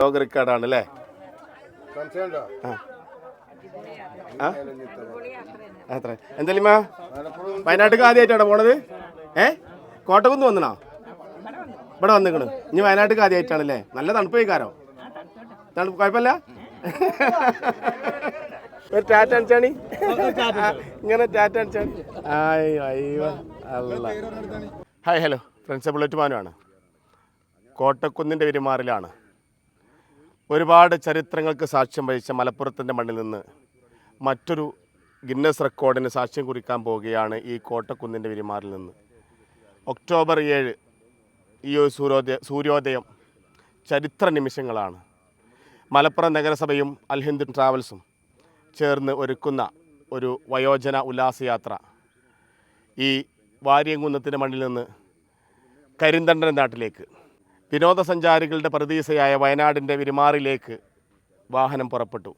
ലോക റെക്കോർഡാണ് അല്ലേ? അത്ര എന്തായാലും വയനാട്ടിൽ ആദ്യമായിട്ടാണ് പോണത്? ഏ? കോട്ടക്കുന്ന് വന്നണോ? ഇവിടെ വന്നിക്കണ്. ഇനി വയനാട്ടിൽ ആദ്യമായിട്ടാണല്ലേ നല്ല തണുപ്പ് കഴിക്കാരോ തണുപ്പ് കുഴപ്പമില്ല? ഒരു ടാറ്റ അടിച്ചാണി ഇങ്ങനെ ടാറ്റ അണിച്ചാണി. അയ്യോ അയ്യോ അല്ല ഹായ് ഹലോ. ഫ്രണ്ട്സ് ബുള്ളറ്റ് മാനുമാണ് കോട്ടക്കുന്നിന്റെ പെരുമാറിലാണ്. ഒരുപാട് ചരിത്രങ്ങൾക്ക് സാക്ഷ്യം വഹിച്ച മലപ്പുറത്തിന്റെ മണ്ണിൽ നിന്ന് മറ്റൊരു ഗിന്നസ് റെക്കോർഡിന് സാക്ഷ്യം കുറിക്കാൻ പോവുകയാണ് ഈ കോട്ടക്കുന്നിന്റെ വിരിമാറിൽ നിന്ന്. ഒക്ടോബർ ഏഴ് ഈ ഒരു സൂര്യോദയ സൂര്യോദയം ചരിത്ര നിമിഷങ്ങളാണ്. മലപ്പുറം നഗരസഭയും അൽഹിന്ദ് ട്രാവൽസും ചേർന്ന് ഒരുക്കുന്ന ഒരു വയോജന ഉല്ലാസയാത്ര ഈ വാര്യംകുന്നത്തിന്റെ മണ്ണിൽ നിന്ന് കരിന്തണ്ടൻ നാട്ടിലേക്ക്. വിനോദസഞ്ചാരികളുടെ പ്രതീസയായ വയനാടിന്റെ വിരുമാറിലേക്ക് വാഹനം പുറപ്പെട്ടു.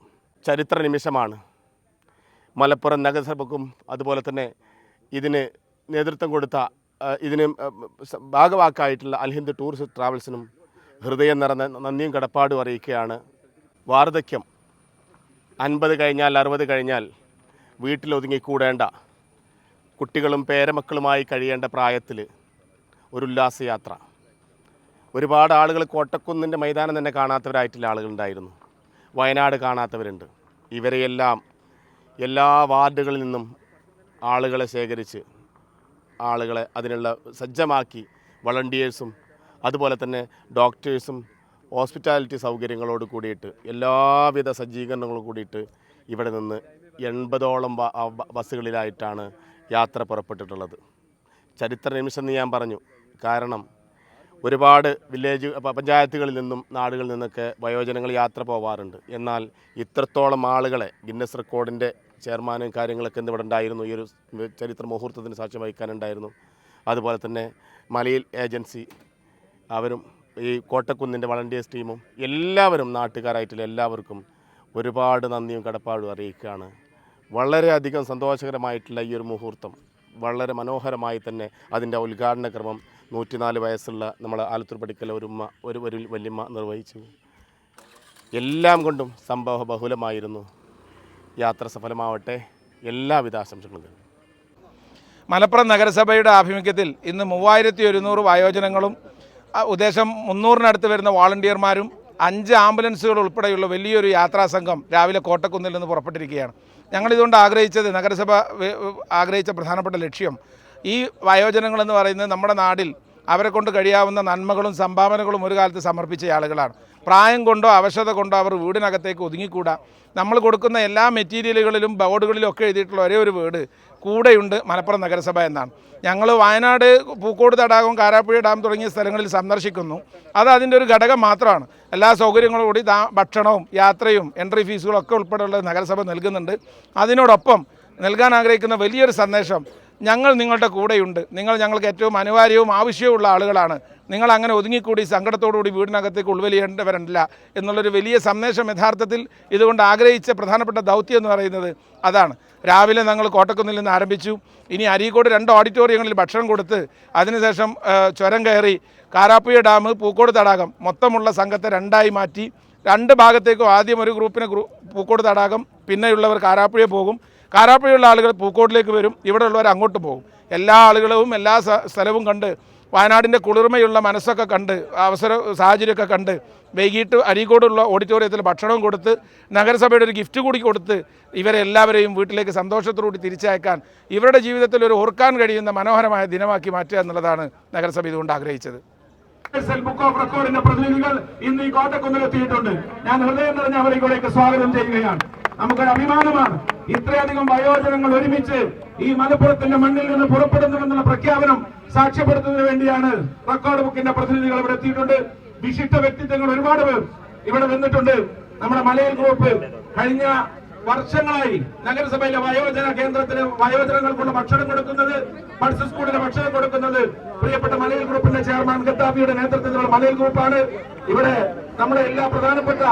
ചരിത്ര നിമിഷമാണ്. മലപ്പുറം നഗരസഭക്കും അതുപോലെ തന്നെ ഇതിന് നേതൃത്വം കൊടുത്ത ഇതിന് ഭാഗവാക്കായിട്ടുള്ള അൽഹിന്ദ് ടൂറിസ്റ്റ് ട്രാവൽസിനും ഹൃദയം നിറഞ്ഞ നന്ദിയും കടപ്പാടും അറിയിക്കുകയാണ്. വാർദ്ധക്യം അൻപത് കഴിഞ്ഞാൽ അറുപത് കഴിഞ്ഞാൽ വീട്ടിലൊതുങ്ങിക്കൂടേണ്ട കുട്ടികളും പേരമക്കളുമായി കഴിയേണ്ട പ്രായത്തിൽ ഒരു ഉല്ലാസയാത്ര. ഒരുപാട് ആളുകൾ കോട്ടക്കുന്നിന്റെ മൈതാനം തന്നെ കാണാത്തവരായിട്ടുള്ള ആളുകളുണ്ടായിരുന്നു. വയനാട് കാണാത്തവരുണ്ട്. ഇവരെയെല്ലാം എല്ലാ വാർഡുകളിൽ നിന്നും ആളുകളെ ശേഖരിച്ച് ആളുകളെ അതിനുള്ള സജ്ജമാക്കി വളണ്ടിയേഴ്സും അതുപോലെ തന്നെ ഡോക്ടേഴ്സും ഹോസ്പിറ്റാലിറ്റി സൗകര്യങ്ങളോട് കൂടിയിട്ട് എല്ലാവിധ സജ്ജീകരണങ്ങളോട് കൂടിയിട്ട് ഇവിടെ നിന്ന് എൺപതോളം ബസ്സുകളിലായിട്ടാണ് യാത്ര പുറപ്പെട്ടിട്ടുള്ളത്. ചരിത്ര നിമിഷം ഞാൻ പറഞ്ഞു. കാരണം ഒരുപാട് വില്ലേജ് പഞ്ചായത്തുകളിൽ നിന്നും നാടുകളിൽ നിന്നൊക്കെ വയോജനങ്ങൾ യാത്ര പോവാറുണ്ട്. എന്നാൽ ഇത്രത്തോളം ആളുകളെ ഗിന്നസ് റെക്കോർഡിന്റെ ചെയർമാനും കാര്യങ്ങളൊക്കെ ഇന്ന് ഇവിടെ ഉണ്ടായിരുന്നു. ഈ ഒരു ചരിത്ര മുഹൂർത്തത്തിന് സാക്ഷ്യം വഹിക്കാനുണ്ടായിരുന്നു. അതുപോലെ തന്നെ മലയിൽ ഏജൻസി അവരും ഈ കോട്ടക്കുന്നിന്റെ വളണ്ടിയേഴ്സ് ടീമും എല്ലാവരും നാട്ടുകാരായിട്ടുള്ള എല്ലാവർക്കും ഒരുപാട് നന്ദിയും കടപ്പാടും അറിയിക്കുകയാണ്. വളരെയധികം സന്തോഷകരമായിട്ടുള്ള ഈ ഒരു മുഹൂർത്തം. വളരെ മനോഹരമായി തന്നെ അതിന്റെ ഉദ്ഘാടന ക്രമം നൂറ്റിനാല് വയസ്സുള്ള നമ്മൾ ആലത്തൂർ പഠിക്കൽ ഒരു ഉമ്മ ഒരു ഒരു വല്യമ്മ നിർവഹിച്ചു. എല്ലാം കൊണ്ടും സംഭവ ബഹുലമായിരുന്നു. യാത്ര സഫലമാവട്ടെ. എല്ലാവിധ ആശംസകളും. മലപ്പുറം നഗരസഭയുടെ ആഭിമുഖ്യത്തിൽ ഇന്ന് മൂവായിരത്തി ഒരുന്നൂറ് വയോജനങ്ങളും ഉദ്ദേശം മുന്നൂറിനടുത്ത് വരുന്ന വാളണ്ടിയർമാരും അഞ്ച് ആംബുലൻസുകൾ ഉൾപ്പെടെയുള്ള വലിയൊരു യാത്രാ സംഘം രാവിലെ കോട്ടക്കുന്നിൽ നിന്ന് പുറപ്പെട്ടിരിക്കുകയാണ്. ഞങ്ങളിതുകൊണ്ട് ആഗ്രഹിച്ചത് നഗരസഭ ആഗ്രഹിച്ച പ്രധാനപ്പെട്ട ലക്ഷ്യം ഈ വയോജനങ്ങളെന്ന് പറയുന്നത് നമ്മുടെ നാടിൽ അവരെ കൊണ്ട് കഴിയാവുന്ന നന്മകളും സംഭാവനകളും ഒരു കാലത്ത് സമർപ്പിച്ച ആളുകളാണ്. പ്രായം കൊണ്ടോ അവശത കൊണ്ടോ അവർ വീടിനകത്തേക്ക് ഒതുങ്ങിക്കൂടാ. നമ്മൾ കൊടുക്കുന്ന എല്ലാ മെറ്റീരിയലുകളിലും ബോർഡുകളിലും ഒക്കെ എഴുതിയിട്ടുള്ള ഒരേ ഒരു വീട് കൂടെയുണ്ട് മലപ്പുറം നഗരസഭ എന്നാണ്. ഞങ്ങൾ വയനാട് പൂക്കോട് തടാകം കാരാപ്പുഴ ഡാം തുടങ്ങിയ സ്ഥലങ്ങളിൽ സന്ദർശിക്കുന്നു. അത് അതിന്റെ ഒരു ഘടകം മാത്രമാണ്. എല്ലാ സൗകര്യങ്ങളും കൂടി ഭക്ഷണവും യാത്രയും എൻട്രി ഫീസുകളൊക്കെ ഉൾപ്പെടെയുള്ള നഗരസഭ നൽകുന്നുണ്ട്. അതിനോടൊപ്പം നൽകാൻ ആഗ്രഹിക്കുന്ന വലിയൊരു സന്ദേശം ഞങ്ങൾ നിങ്ങളുടെ കൂടെയുണ്ട്. നിങ്ങൾ ഞങ്ങൾക്ക് ഏറ്റവും അനിവാര്യവും ആവശ്യവുമുള്ള ആളുകളാണ്. നിങ്ങൾ അങ്ങനെ ഒതുങ്ങിക്കൂടി സങ്കടത്തോടുകൂടി വീടിനകത്തേക്ക് ഉൾവലിയേണ്ടവരല്ല എന്നുള്ളൊരു വലിയ സന്ദേശം യഥാർത്ഥത്തിൽ ഇതുകൊണ്ട് ആഗ്രഹിച്ച പ്രധാനപ്പെട്ട ദൗത്യം എന്ന് പറയുന്നത് അതാണ്. രാവിലെ ഞങ്ങൾ കോട്ടക്കുന്നിൽ നിന്ന് ആരംഭിച്ചു. ഇനി അരീക്കോട് രണ്ട് ഓഡിറ്റോറിയങ്ങളിൽ ഭക്ഷണം കൊടുത്ത് അതിനുശേഷം ചുരം കയറി കാരാപ്പുഴ ഡാം പൂക്കോട് തടാകം മൊത്തമുള്ള സംഘത്തെ രണ്ടായി മാറ്റി. രണ്ട് ഭാഗത്തേക്കും ആദ്യം ഒരു ഗ്രൂപ്പിന് ഗ്രൂ പൂക്കോട് തടാകം പിന്നെയുള്ളവർ കാരാപ്പുഴ പോകും. കാരാപ്പുഴയുള്ള ആളുകൾ പൂക്കോട്ടിലേക്ക് വരും. ഇവിടെ ഉള്ളവർ അങ്ങോട്ട് പോകും. എല്ലാ ആളുകളും എല്ലാ സ്ഥലവും കണ്ട് വയനാടിന്റെ കുളിർമയുള്ള മനസ്സൊക്കെ കണ്ട് അവസര സാഹചര്യമൊക്കെ കണ്ട് വൈകിട്ട് അരീക്കോടുള്ള ഓഡിറ്റോറിയത്തിൽ ഭക്ഷണവും കൊടുത്ത് നഗരസഭയുടെ ഒരു ഗിഫ്റ്റ് കൂടി കൊടുത്ത് ഇവരെല്ലാവരെയും വീട്ടിലേക്ക് സന്തോഷത്തോടുകൂടി തിരിച്ചയക്കാൻ ഇവരുടെ ജീവിതത്തിൽ ഒരു ഓർക്കാൻ കഴിയുന്ന മനോഹരമായ ദിനമാക്കി മാറ്റുക എന്നുള്ളതാണ് നഗരസഭ ഇതുകൊണ്ട് ആഗ്രഹിച്ചത്. ബുക്ക് ഓഫ് റെക്കോർഡിന്റെ പ്രതിനിധികൾ ഇന്ന് ഈ കോട്ടക്കുന്നിലെത്തിയിട്ടുണ്ട് ഞാൻ ഹൃദയം നിറഞ്ഞ അവരെ സ്വാഗതം ചെയ്യുകയാണ്. നമുക്കൊരു അഭിമാനമാണ്. ഇത്രയധികം വയോജനങ്ങൾ ഒരുമിച്ച് ഈ മലപ്പുറത്തിന്റെ മണ്ണിൽ നിന്ന് പുറപ്പെടുന്നുവെന്നുള്ള പ്രഖ്യാപനം സാക്ഷ്യപ്പെടുത്തുന്നതിന് വേണ്ടിയാണ് റെക്കോർഡ് ബുക്കിന്റെ പ്രതിനിധികൾ ഇവിടെ എത്തിയിട്ടുണ്ട്. വിശിഷ്ട വ്യക്തിത്വങ്ങൾ ഒരുപാട് പേർ ഇവിടെ വന്നിട്ടുണ്ട്. നമ്മുടെ മലയൽ ഗ്രൂപ്പ് കഴിഞ്ഞ വർഷങ്ങളായി നഗരസഭയിലെ വയോജന കേന്ദ്രത്തിന് വയോജനങ്ങൾക്കുള്ള ഭക്ഷണം കൊടുക്കുന്നത് ബഡ്സ് സ്കൂളിന് ഭക്ഷണം കൊടുക്കുന്നത്. പ്രിയപ്പെട്ട മലയൽ ഗ്രൂപ്പിന്റെ ചെയർമാൻ ഗദ്ദാഫിയുടെ നേതൃത്വത്തിലുള്ള മലയൽ ഗ്രൂപ്പാണ്. ഇവിടെ നമ്മുടെ എല്ലാ പ്രധാനപ്പെട്ട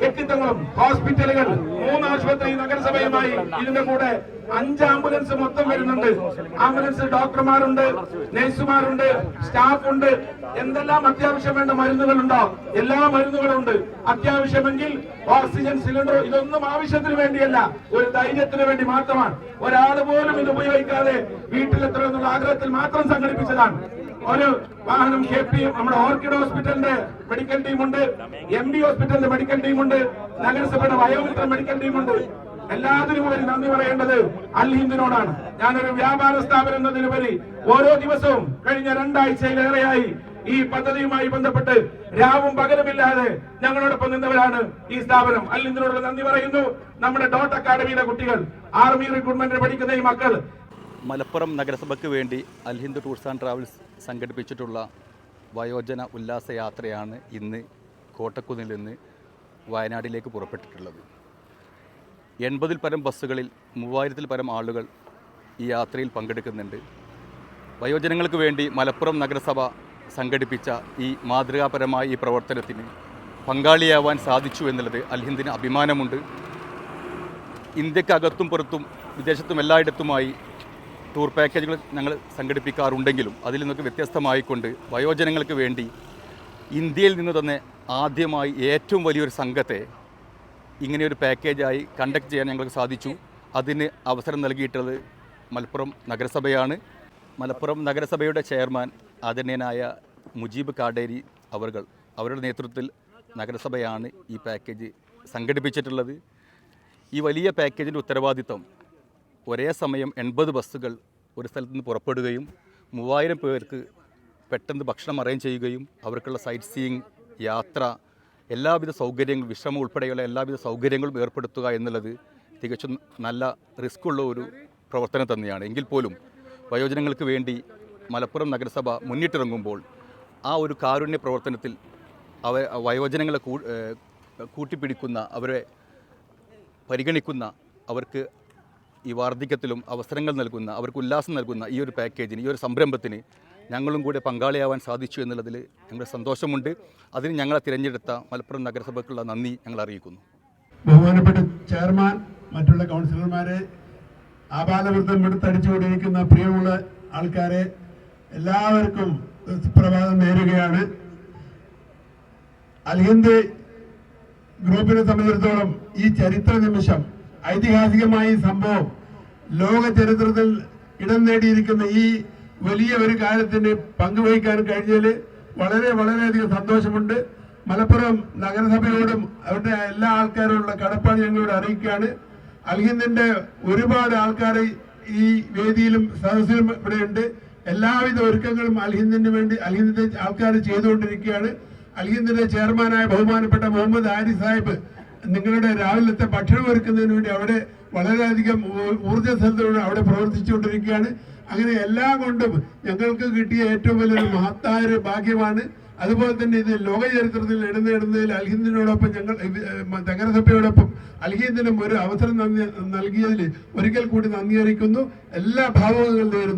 വ്യക്തിത്വങ്ങളും ഹോസ്പിറ്റലുകൾ മൂന്ന് ആശുപത്രി നഗരസഭയുമായി ഇതിന്റെ കൂടെ അഞ്ച് ആംബുലൻസ് മൊത്തം വരുന്നുണ്ട്. ആംബുലൻസ് ഡോക്ടർമാരുണ്ട് നഴ്സുമാരുണ്ട് സ്റ്റാഫ് ഉണ്ട് എന്തെല്ലാം അത്യാവശ്യം വേണ്ട മരുന്നുകളുണ്ടോ? എല്ലാ മരുന്നുകളും ഉണ്ട് അത്യാവശ്യമെങ്കിൽ ഓക്സിജൻ സിലിണ്ടർ ഇതൊന്നും ആവശ്യത്തിന് വേണ്ടിയല്ല. ഒരു ധൈര്യത്തിന് വേണ്ടി മാത്രമാണ്. ഒരാൾ പോലും ഇത് ഉപയോഗിക്കാതെ വീട്ടിലെത്തണമെന്നുള്ള ആഗ്രഹത്തിൽ മാത്രം സംഘടിപ്പിച്ചതാണ്. ഒരു വാഹനം കെ പി നമ്മുടെ ഓർക്കിഡ് ഹോസ്പിറ്റലിന്റെ മെഡിക്കൽ ടീമുണ്ട്. എം ബി ഹോസ്പിറ്റലിന്റെ മെഡിക്കൽ ടീമുണ്ട്. നഗരസഭയുടെ വയോമിത്ര മെഡിക്കൽ ടീമുണ്ട്. ഒരു നന്ദി പറയേണ്ടത് അൽ ഹിന്ദിനോടാണ്. ഞാനൊരു വ്യാപാര സ്ഥാപനം എന്നതിനുപരി ഓരോ ദിവസവും കഴിഞ്ഞ രണ്ടാഴ്ചയിലേറെയായി ഈ പദ്ധതിയുമായി ബന്ധപ്പെട്ട് രാവും പകലുമില്ലാതെ ഞങ്ങളോടൊപ്പം നിന്നവരാണ് ഈ സ്ഥാപനം. അല്ലിന്ദിനോടുള്ള നന്ദി പറയുന്നു. നമ്മുടെ ഡോട്ട് അക്കാഡമിയിലെ കുട്ടികൾ ആർമി റിക്രൂട്ട്മെന്റിന് പഠിക്കുന്ന ഈ മക്കൾ മലപ്പുറം നഗരസഭയ്ക്ക് വേണ്ടി അൽഹിന്ദ് ടൂർസ് ആൻഡ് ട്രാവൽസ് സംഘടിപ്പിച്ചിട്ടുള്ള വയോജന ഉല്ലാസ യാത്രയാണ് ഇന്ന് കോട്ടക്കുന്നിൽ നിന്ന് വയനാടിലേക്ക് പുറപ്പെട്ടിട്ടുള്ളത്. എൺപതിൽ പരം ബസ്സുകളിൽ മൂവായിരത്തിൽ പരം ആളുകൾ ഈ യാത്രയിൽ പങ്കെടുക്കുന്നുണ്ട്. വയോജനങ്ങൾക്ക് വേണ്ടി മലപ്പുറം നഗരസഭ സംഘടിപ്പിച്ച ഈ മാതൃകാപരമായ ഈ പ്രവർത്തനത്തിന് പങ്കാളിയാവാൻ സാധിച്ചു എന്നുള്ളത് അൽഹിന്ദിന് അഭിമാനമുണ്ട്. ഇന്ത്യക്കകത്തും പുറത്തും വിദേശത്തും എല്ലായിടത്തുമായി ടൂർ പാക്കേജുകൾ ഞങ്ങൾ സംഘടിപ്പിക്കാറുണ്ടെങ്കിലും അതിൽ നിന്നൊക്കെ വ്യത്യസ്തമായിക്കൊണ്ട് വയോജനങ്ങൾക്ക് വേണ്ടി ഇന്ത്യയിൽ നിന്ന് തന്നെ ആദ്യമായി ഏറ്റവും വലിയൊരു സംഘത്തെ ഇങ്ങനെയൊരു പാക്കേജായി കണ്ടക്ട് ചെയ്യാൻ ഞങ്ങൾക്ക് സാധിച്ചു. അതിന് അവസരം നൽകിയിട്ടുള്ളത് മലപ്പുറം നഗരസഭയാണ്. മലപ്പുറം നഗരസഭയുടെ ചെയർമാൻ ആദരണീയനായ മുജീബ് കാടേരി അവർകൾ അവരുടെ നേതൃത്വത്തിൽ നഗരസഭയാണ് ഈ പാക്കേജ് സംഘടിപ്പിച്ചിട്ടുള്ളത്. ഈ വലിയ പാക്കേജിന്റെ ഉത്തരവാദിത്തം ഒരേ സമയം എൺപത് ബസ്സുകൾ ഒരു സ്ഥലത്ത് നിന്ന് പുറപ്പെടുകയും മൂവായിരം പേർക്ക് പെട്ടെന്ന് ഭക്ഷണം അറേഞ്ച് ചെയ്യുകയും അവർക്കുള്ള സൈറ്റ് സീയിങ് യാത്ര എല്ലാവിധ സൗകര്യങ്ങളും വിശ്രമം ഉൾപ്പെടെയുള്ള എല്ലാവിധ സൗകര്യങ്ങളും ഏർപ്പെടുത്തുക എന്നുള്ളത് തികച്ചും നല്ല റിസ്ക്കുള്ള ഒരു പ്രവർത്തനം തന്നെയാണ്. എങ്കിൽ പോലും വയോജനങ്ങൾക്ക് വേണ്ടി മലപ്പുറം നഗരസഭ മുന്നിട്ടിറങ്ങുമ്പോൾ ആ ഒരു കാരുണ്യ പ്രവർത്തനത്തിൽ അവ വയോജനങ്ങളെ കൂട്ടിപ്പിടിക്കുന്ന അവരെ പരിഗണിക്കുന്ന അവർക്ക് ഈ വാർദ്ധക്യത്തിലും അവസരങ്ങൾ നൽകുന്ന അവർക്ക് ഉല്ലാസം നൽകുന്ന ഈ ഒരു പാക്കേജിന് ഈ ഒരു സംരംഭത്തിന് ഞങ്ങളും കൂടെ പങ്കാളിയാവാൻ സാധിച്ചു എന്നുള്ളതിൽ ഞങ്ങളുടെ സന്തോഷമുണ്ട്. അതിന് ഞങ്ങളെ തിരഞ്ഞെടുത്ത മലപ്പുറം നഗരസഭയ്ക്കുള്ള നന്ദി ഞങ്ങൾ അറിയിക്കുന്നു. ബഹുമാനപ്പെട്ട ചെയർമാൻ മറ്റുള്ള കൗൺസിലർമാരെ ആപാലവൃത്തം എടുത്തടിച്ചുകൊണ്ടിരിക്കുന്ന പ്രിയമുള്ള ആൾക്കാരെ എല്ലാവർക്കും സുപ്രഭാതം നേരുകയാണ്. അൽഹിന്ദ് ഗ്രൂപ്പിനെ സംബന്ധിച്ചിടത്തോളം ഈ ചരിത്ര നിമിഷം ഐതിഹാസികമായ സംഭവം ലോക ചരിത്രത്തിൽ ഇടം നേടിയിരിക്കുന്ന ഈ വലിയ ഒരു കാര്യത്തിന് പങ്കുവഹിക്കാൻ കഴിഞ്ഞതിൽ വളരെ വളരെയധികം സന്തോഷമുണ്ട്. മലപ്പുറം നഗരസഭയോടും അവരുടെ എല്ലാ ആൾക്കാരോടുള്ള കടപ്പാട് ഞങ്ങളോട് അറിയിക്കുകയാണ്. അൽഹിന്ദിന്റെ ഒരുപാട് ആൾക്കാർ ഈ വേദിയിലും സദസ്സിലും ഇവിടെയുണ്ട്. എല്ലാവിധ ഒരുക്കങ്ങളും അൽഹിന്ദിന് വേണ്ടി അൽഹിന്ദിന്റെ ആൾക്കാർ ചെയ്തുകൊണ്ടിരിക്കുകയാണ്. അൽഹിന്ദിന്റെ ചെയർമാനായ ബഹുമാനപ്പെട്ട മുഹമ്മദ് ആരി സാഹിബ് നിങ്ങളുടെ രാവിലത്തെ ഭക്ഷണം ഒരുക്കുന്നതിന് വേണ്ടി അവിടെ വളരെയധികം ഊർജസ്വലതയോടെ അവിടെ പ്രവർത്തിച്ചുകൊണ്ടിരിക്കുകയാണ്. അങ്ങനെ എല്ലാം കൊണ്ടും ഞങ്ങൾക്ക് കിട്ടിയ ഏറ്റവും വലിയൊരു മഹത്തായ ഒരു ഭാഗ്യമാണ്. അതുപോലെ തന്നെ ഇത് ലോക ചരിത്രത്തിൽ ഇടം നേടുന്നതിൽ അൽഹിന്ദിനോടൊപ്പം ഞങ്ങൾ നഗരസഭയോടൊപ്പം അൽഹിന്ദിനും ഒരു അവസരം നൽകിയതിൽ ഒരിക്കൽ കൂടി നന്ദി അറിയിക്കുന്നു. എല്ലാ ഭാവങ്ങളും നേരുന്നു